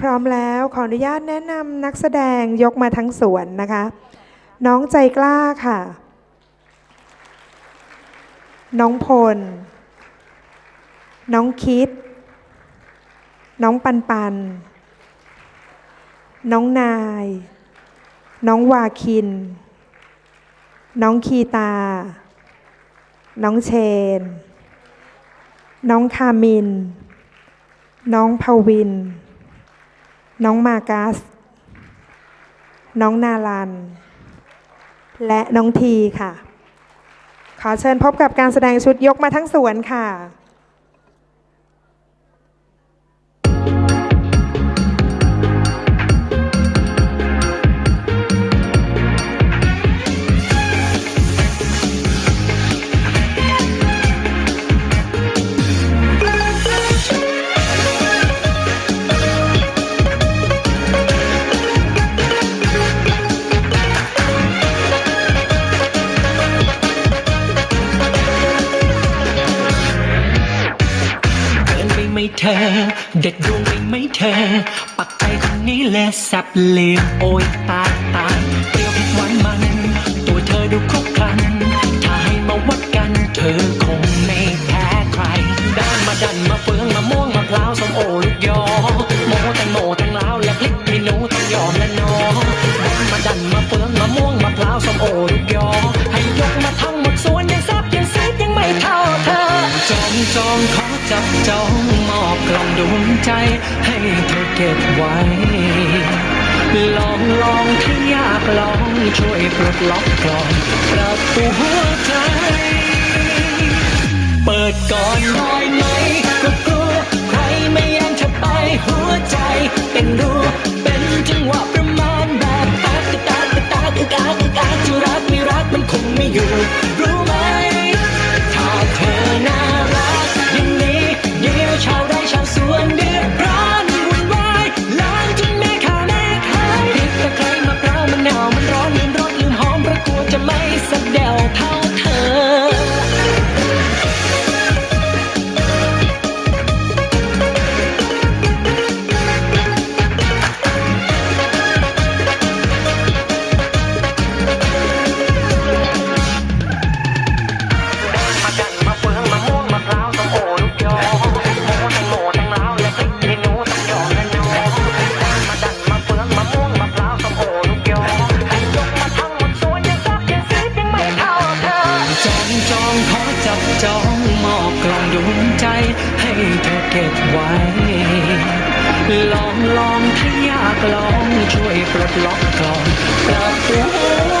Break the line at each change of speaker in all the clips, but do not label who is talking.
พร้อมแล้วขออนุญาตแนะนำนักแสดงยกมาทั้งสวนนะคะ น้องใจกล้าค่ะ น้องพล น้องคิด น้องปันปัน น้องนาย น้องวาคิน น้องคีตา น้องเชน น้องคามิน น้องภวิน น้องมากัส น้องนาลัน และน้องทีค่ะ ขอเชิญพบกับการแสดงชุดยกมาทั้งสวนค่ะ
เธอ เด็ดดวงไปไหม่เธอ ปักใจคนนี้และแซบเลวโอยตายตายเปรี้ยวพริกหวานมัน ตัวเธอดูครบครัน ถ้าให้มาวัดกัน เธอคงไม่แพ้ใคร ด้านมาดันมาเฟืองมาม่วงมะพร้าวส้มโอลูกยอโมแตงโมแตงลาวและพริกมีหนูต้องยอมและนอด้านมาดันมาเฟืองมาม่วงมะพร้าวส้มโอลูกยอให้ยกมาทั้งหมดสวนยังแซบยังซีดยังไม่เท่าเธอจองจองขอจับจอง ดวงใจให้เธอเก็บไว้ ลองลองที่ยากลองช่วยปลดล็อกกล่องประตูหัวใจ เก็บไว้ ลองลองถ้าอยากลองช่วยปลดล็อกกล่องประตูหัว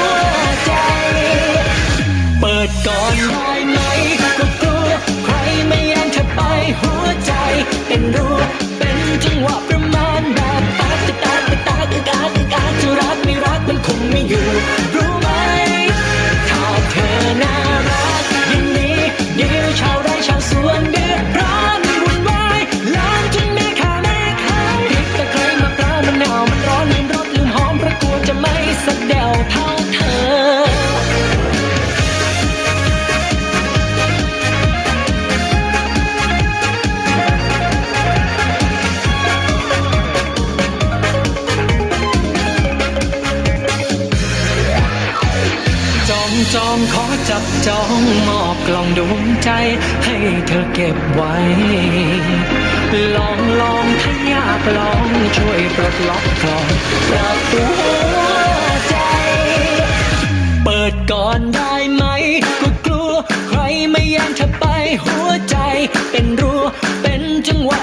จองขอจับจองมอบกล่องดวงใจ ให้เธอเก็บไว้ ลองลองถ้าอยากลองช่วยปลดล็อกกล่องประตูหัวใจ เปิดก่อนได้ไหมก็กลัว ใครไม่ยังเธอไปหัวใจ เป็นรัวเป็นจังหวะ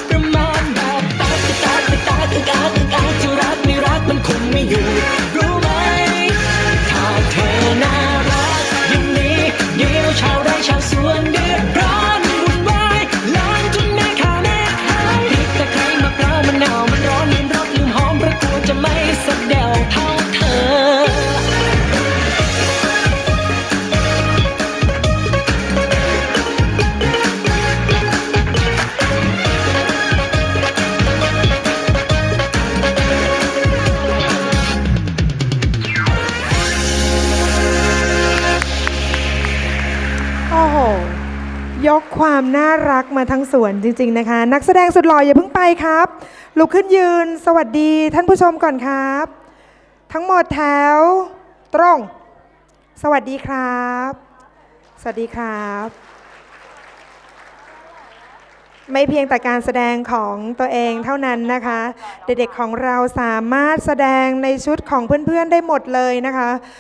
ความน่ารักมาทั้งสวนจริง ๆนะคะ นักแสดงสุดหล่ออย่าเพิ่งไปครับ ลุกขึ้นยืน สวัสดีท่านผู้ชมก่อนครับ ทั้งหมดแถว ตรง สวัสดีครับ สวัสดีครับ ไม่เพียงแต่การแสดงของตัวเองเท่านั้นนะคะ เด็กๆของเราสามารถแสดงในชุดของเพื่อนๆได้หมดเลยนะคะ